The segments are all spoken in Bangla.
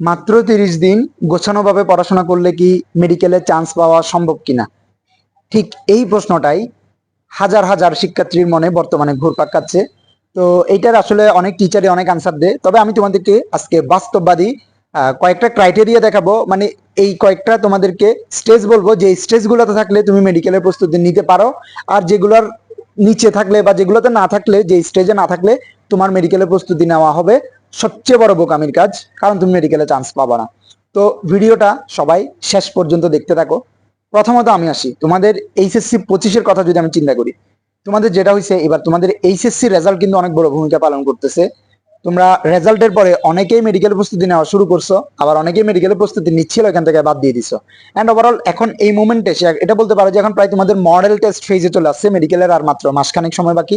মাত্র তিরিশ দিন গোছানোভাবে পড়াশোনা করলে কি মেডিকেলে চান্স পাওয়া সম্ভব কিনা? ঠিক এই প্রশ্নটাই হাজার হাজার শিক্ষার্থীর মনে বর্তমানে ঘুরপাক খাচ্ছে। তো এইটার আসলে অনেক টিচারই অনেক আনসার দেয়। তবে আমি তোমাদেরকে আজকে বাস্তববাদী কয়েকটা ক্রাইটেরিয়া দেখাবো। মানে এই কয়েকটা তোমাদেরকে স্টেজ বলব যে স্টেজগুলোতে থাকলে তুমি মেডিকেলের প্রস্তুতি নিতে পারো। আর যেগুলোর নিচে থাকলে বা যেগুলোতে না থাকলে যে স্টেজে না থাকলে তোমার মেডিকেলের প্রস্তুতি নেওয়া হবে। সবচেয়ে বড় বোকামির কাজ, কারণ তুমি মেডিকেলে চান্স পাবা না। তো ভিডিওটা সবাই শেষ পর্যন্ত দেখতে থাকো। প্রথমত আমি আসি। তোমাদের এইচএসসি পঁচিশের কথা যদি আমি চিন্তা করি, তোমাদের যেটা হয়েছে এবার তোমাদের এইচএসসি রেজাল্ট কিন্তু অনেক বড় ভূমিকা পালন করতেছে। তোমরা রেজাল্টের পরে অনেকেই মেডিকেল প্রস্তুতি নেওয়া শুরু করছ, আবার অনেকেই মেডিকেল প্রস্তুতি নিচ্ছিল, এখান থেকে বাদ দিয়ে দিছো। অ্যান্ড ওভারঅল এখন এই মুমেন্টে এসে এটা বলতে পারো যে এখন প্রায় তোমাদের মডেল টেস্ট ফেজে চলে আসছে মেডিকেলের আর মাত্র মাসখানেক সময় বাকি।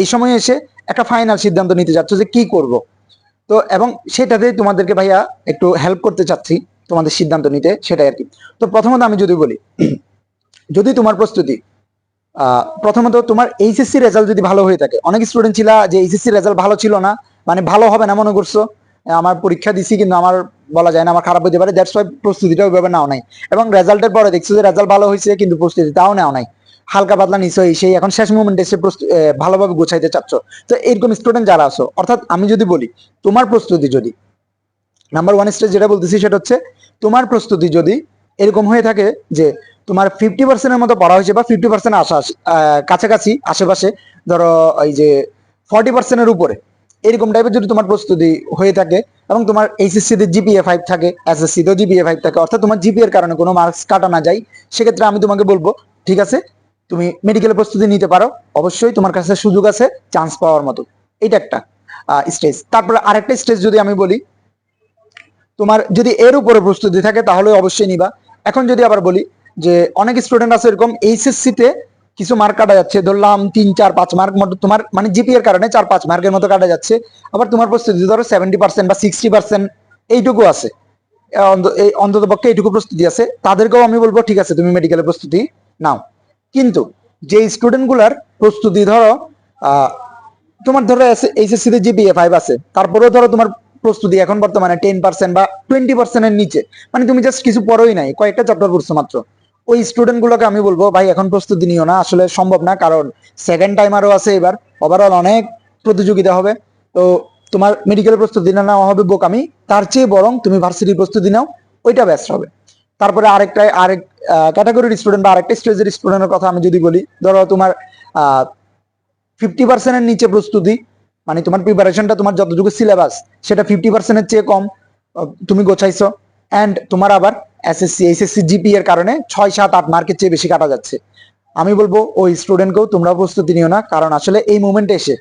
এই সময় এসে একটা ফাইনাল সিদ্ধান্ত নিতে যাচ্ছ যে কি করব। তো, এবং সেটাতে তোমাদেরকে ভাইয়া একটু হেল্প করতে চাচ্ছি, তোমাদের সিদ্ধান্ত নিতে, সেটাই আর কি তো প্রথমত আমি যদি বলি, যদি তোমার প্রস্তুতি প্রথমত তোমার এইচএসসি রেজাল্ট যদি ভালো হয়ে থাকে, অনেক স্টুডেন্ট ছিল যে এইচএসসি রেজাল্ট ভালো ছিল না মানে ভালো হবে না মনে করছ, আমার পরীক্ষা দিছি কিন্তু আমার বলা যায় না, আমার খারাপ হতে পারে দ্যাটস ওয়াই প্রস্তুতিটা ওইভাবে নাও নাই। এবং রেজাল্টের পরে দেখছ যে রেজাল্ট ভালো হয়েছে, কিন্তু প্রস্তুতি তাও নেওয়া নাই। হালকা পাতলা নিশ্চয়ই সেই এখন শেষ এসে প্রস্তু- ভালোভাবে গোছাইতে চাচ্ছ। তো এরকম স্টুডেন্ট যারা আছো, অর্থাৎ আমি যদি বলি, তোমার প্রস্তুতি যদি নাম্বার ওয়ান স্টেজ যেটা বলতেছি সেটা হচ্ছে, তোমার প্রস্তুতি যদি এরকম হয়ে থাকে যে তোমার ফিফটি পার্সেন্টের মতো পড়া হয়েছে বা ফিফটি পার্সেন্ট আসা কাছাকাছি আশেপাশে, ধরো এই যে ফর্টি পার্সেন্টের উপরে, এরকম টাইপের যদি তোমার প্রস্তুতি হয়ে থাকে এবং তোমার এইচএসসি তে জিপিএ ফাইভ থাকে এসএসসি তেও জিপিএ ফাইভ থাকে, অর্থাৎ তোমার জিপিএ এর কারণে কোনো মার্কস কাটা না যায়, সেক্ষেত্রে আমি তোমাকে বলব, ঠিক আছে? তুমি মেডিকেল প্রস্তুতি নিতে পারো। অবশ্যই তোমার কাছে সুযোগ আছে চান্স পাওয়ার মতো। এটা একটা স্টেজ তারপরে আরেকটা স্টেজ যদি আমি বলি, তোমার যদি এর উপরে প্রস্তুতি থাকে তাহলে অবশ্যই নিবা। এখন যদি আবার বলি যে অনেক স্টুডেন্ট আছে এরকম এইচএসসি তে কিছু মার্ক কাটা যাচ্ছে, ধরলাম তিন, চার, পাঁচ মার্ক মতো তোমার মানে জিপি এর কারণে চার, পাঁচ মার্কের মতো কাটা যাচ্ছে। আবার তোমার প্রস্তুতি ধরো সেভেন্টি পার্সেন্ট বা সিক্সটি পার্সেন্ট এইটুকু আছে। অন্তত পক্ষে এইটুকু প্রস্তুতি আছে। তাদেরকেও আমি বলব, ঠিক আছে, তুমি মেডিকেলের প্রস্তুতি নাও। কিন্তু যে স্টুডেন্টগুলার প্রস্তুতি ধরো তোমার ধরো এইচএসসি তে জিপিএ ফাইভ আছে, তারপরেও ধরো তোমার প্রস্তুতি এখন বর্তমানে টেন পার্সেন্ট বা টোয়েন্টি পার্সেন্টের নিচে। মানে তুমি জাস্ট কিছু পড়োই নাই, কয়েকটা চ্যাপ্টার পড়ছো মাত্র। ওই স্টুডেন্ট গুলোকে আমি বলব, ভাই, এখন প্রস্তুতি নিও না, আসলে সম্ভব না, কারণ সেকেন্ড টাইমারও আছে এবার। ওভারঅল অনেক প্রতিযোগিতা হবে। তো তোমার মেডিকেল প্রস্তুতি না নেওয়া হবে বোকামি। তার চেয়ে বরং তুমি ভার্সিটির প্রস্তুতি নাও, ওইটা ব্যস্ত হবে। তারপরে আরেকটা, আরেক ক্যাটাগরির স্টুডেন্ট বা আরেকটা স্টেজের স্টুডেন্টের কথা আমি যদি বলি, ধরো তোমার ফিফটি পার্সেন্টের নিচে প্রস্তুতি মানে তোমার প্রিপারেশনটা তোমার যতটুকু সিলেবাস সেটা ফিফটি পার্সেন্টের চেয়ে কম তুমি গোছাইছো। অ্যান্ড তোমার আবার এসএসসি এইচএসসি জিপি এর কারণে ছয়, সাত, আট মার্কের চেয়ে বেশি কাটা যাচ্ছে। আমি বলব, ওই স্টুডেন্টকেও তোমরা প্রস্তুতি নিও না, কারণ আসলে এই মুমেন্টে এসে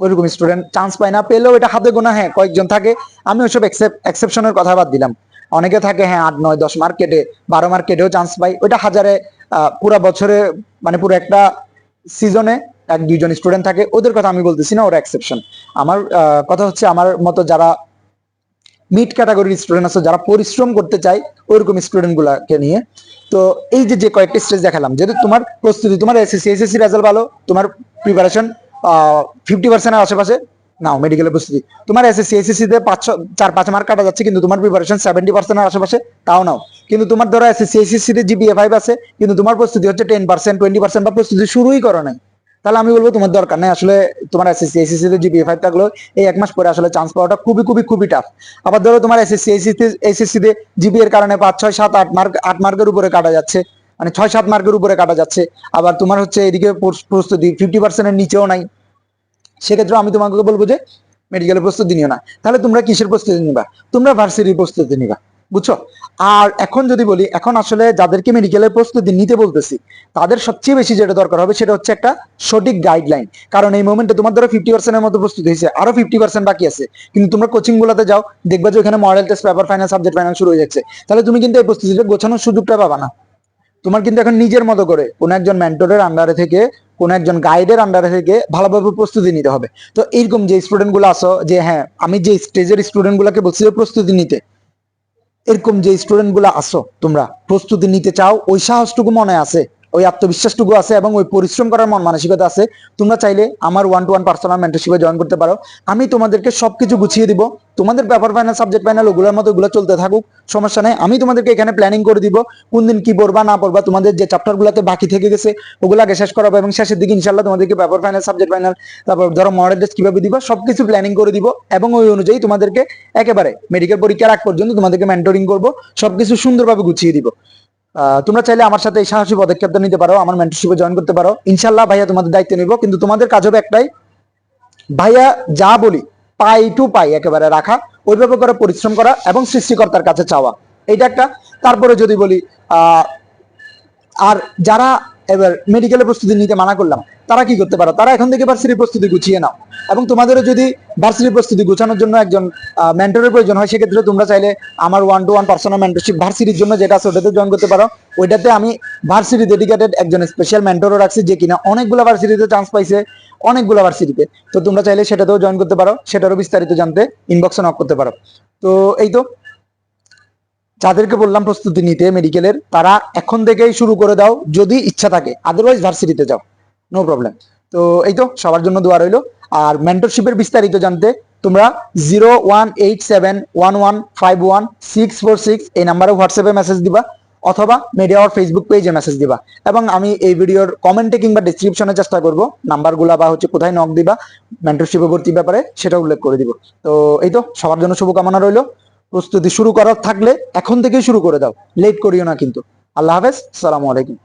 ওইরকম স্টুডেন্ট চান্স পায় না, পেলেও এটা হাতে গোনা হ্যাঁ কয়েকজন থাকে। আমি ওইসব এক্সেপশনের কথা বাদ দিলাম। অনেকে থাকে হ্যাঁ আট, নয়, দশ মার্ক কেটে বারো মার্ক কেটেও চান্স পাই। ওইটা হাজারে পুরা বছরে মানে পুরো একটা সিজনে এক, দুইজন স্টুডেন্ট থাকে। ওদের কথা আমি বলতেছি না, ওরা এক্সেপশন আমার কথা হচ্ছে আমার মতো যারা মিড ক্যাটাগরির স্টুডেন্ট আছে, যারা পরিশ্রম করতে চায়, ওইরকম স্টুডেন্ট গুলাকে নিয়ে। তো এই যে যে কয়েকটা স্টেজ দেখালাম, যেহেতু তোমার প্রস্তুতি, তোমার এসএসসি এসএসসি রেজাল্ট ভালো, তোমার প্রিপারেশন ফিফটি পার্সেন্টের আশেপাশে নাও মেডিকেলের প্রস্তুতি। তোমার এসএসসি এসএসসি তে পাঁচ চার পাঁচ মার্ক কাটা যাচ্ছে, কিন্তু তোমার প্রিপারেশন সেভেন্টি পার্সেন্টের আশেপাশে, তাও নাও। কিন্তু তোমার ধরো এসএসসি এসএসসি তে জিপিএ ফাইভ আছে, কিন্তু তোমার প্রস্তুতি হচ্ছে টেন পার্সেন্ট টোয়েন্টি পার্সেন্ট বা প্রস্তুতি শুরুই করো নাই। তাহলে আমি বলব তোমার দরকার নেই, আসলে তোমার এসএসসি এসএসসি তে জিপিএ ফাইভ থাকল এই এক মাস পরে আসলে চান্স পাওয়াটা খুবই খুবই খুবই টাফ আবার ধরো তোমার এসএসসি এসএসসি এসএসসি তে জিপি এর কারণে পাঁচ, ছয়, সাত, আট মার্ক আট মার্কের উপরে কাটা যাচ্ছে মানে ছয়, সাত মার্কের উপরে কাটা যাচ্ছে। আবার তোমার হচ্ছে এদিকে প্রস্তুতি ফিফটি পার্সেন্টের নিচেও নাই। সেক্ষেত্রে আমি তোমাকে বলব যে মেডিকেলের প্রস্তুতি নিও না। তাহলে তোমরা কিসের প্রস্তুতি নিবা? তোমরা ভার্সিটির প্রস্তুতি নিবা, বুঝছ? আর এখন যদি বলি, এখন আসলে যাদেরকে মেডিকেলের প্রস্তুতি নিতে বলতেছি, তাদের সবচেয়ে বেশি যেটা দরকার হবে সেটা হচ্ছে একটা সঠিক গাইডলাইন কারণ এই মোমেন্টে তোমার ধরো ফিফটি পার্সেন্টের মতো প্রস্তুতি হয়েছে, আরও ফিফটি পার্সেন্ট বাকি আছে। কিন্তু তোমরা কোচিং গুলোতে যাও, দেখবা যে ওখানে model test paper final subject final শুরু হয়ে যাচ্ছে। তাহলে তুমি কিন্তু এই প্রস্তুতিটা গোছানোর সুযোগটা পাবা না। তোমার কিন্তু এখন নিজের মতো করে কোন একজন মেন্টরের আন্ডারে থেকে কোন একজন গাইডের আন্ডারে থেকে ভালোভাবে প্রস্তুতি নিতে হবে। তো এইরকম যে স্টুডেন্টগুলো আসো যে হ্যাঁ আমি যে স্টেজের স্টুডেন্ট গুলাকে বলছি প্রস্তুতি নিতে, এরকম যে স্টুডেন্টগুলো আসো তোমরা, প্রস্তুতি নিতে চাও, ওই সাহসটুকু মনে আছে ওই আত্মবিশ্বাসটুকু আছে এবং ওই পরিশ্রম করার মন মানসিকতা আছে, তোমরা চাইলে আমার ওয়ান টু ওয়ান পার্সোনাল মেন্টরশিপে জয়েন করতে পারো। আমি তোমাদেরকে সবকিছু গুছিয়ে দিব, তোমাদের পেপার ফাইনাল সাবজেক্ট ফাইনাল ওগুলোর মতো ওগুলো চলতে থাকুক, সমস্যা নেই। আমি তোমাদেরকে এখানে প্ল্যানিং করে দিব, কোন দিন কি পড়বা, না পড়বা, তোমাদের যে চ্যাপ্টার গুলোতে বাকি থেকে গেছে, ওগুলো আগে শেষ করাবো এবং শেষের দিকে ইনশাল্লাহ তোমাদেরকে পেপার ফাইনাল সাবজেক্ট ফাইনাল তারপর ধরো মডেল টেস্ট কীভাবে দিবা, সবকিছু প্ল্যানিং করে দিব এবং ওই অনুযায়ী তোমাদেরকে একেবারে মেডিকেল পরীক্ষার আগ পর্যন্ত তোমাদেরকে মেন্টরিং করব, সবকিছু সুন্দরভাবে গুছিয়ে দিব। তোমরা চাইলে আমার সাথে এই সাহসী পদক্ষেপটা নিতে পারো, আমার মেন্টরশিপে জয়েন করতে পারো। ইনশাল্লাহ ভাইয়া তোমাদের দায়িত্ব নিব, কিন্তু তোমাদের কাজ হবে একটাই। ভাইয়া যা বলি, পাই টু পাই একেবারে রাখা ওইভাবে করে পরিশ্রম করা এবং সৃষ্টিকর্তার কাছে চাওয়া। এইটা একটা। তারপরে যদি বলি আর যারা এবার মেডিকেলের প্রস্তুতি নিতে মানা করলাম, তারা কি করতে পারো? তারা এখন থেকে ভার্সিটির প্রস্তুতি গুছিয়ে নাও। এবং তোমাদেরও যদি ভার্সিটির প্রস্তুতি গুছানোর জন্য একজন মেন্টরের প্রয়োজন হয়, সেক্ষেত্রে তোমরা চাইলে আমার one to one personal mentorship ভার্সিটির জন্য যেটা আছে ওটাতে জয়েন করতে পারো। ওইটাতে আমি ভার্সিটি ডেডিকেটেড একজন স্পেশাল মেন্টরও রাখছি, যে কিনা অনেকগুলো ভার্সিটিতে চান্স পাইছে, অনেকগুলো ভার্সিটিতে তো তোমরা চাইলে সেটাতেও জয়েন করতে পারো, সেটারও বিস্তারিত জানতে ইনবক্সে নক করতে পারো। তো এই তো যাদেরকে বললাম প্রস্তুতি নিতে মেডিকেলের, তারা এখন থেকেই শুরু করে দাও যদি ইচ্ছা থাকে। আদারওয়াইজ ভার্সিটিতে যাও। নো প্রবলেম তো এই তো, সবার জন্য দোয়া রইল। আর মেন্টরশিপের বিস্তারিত জানতে তোমরা zero one eight seven one one five one six four six এই নাম্বারে হোয়াটসঅ্যাপে মেসেজ দিবা, অথবা মিডিয়া আর ফেসবুক পেজে মেসেজ দিবা। এবং আমি এই ভিডিওর কমেন্টে কিংবা ডিসক্রিপশনে চেষ্টা করব, নাম্বারগুলা বা হচ্ছে কোথায় নক দিবা মেন্টরশিপে ভর্তির ব্যাপারে, সেটা উল্লেখ করে দিব। তো এই তো, সবার জন্য শুভকামনা রইল। প্রস্তুতি শুরু করার থাকলে এখন থেকেই শুরু করে দাও। লেট করিও না কিন্তু। আল্লাহ হাফেজ। সালামু আলাইকুম।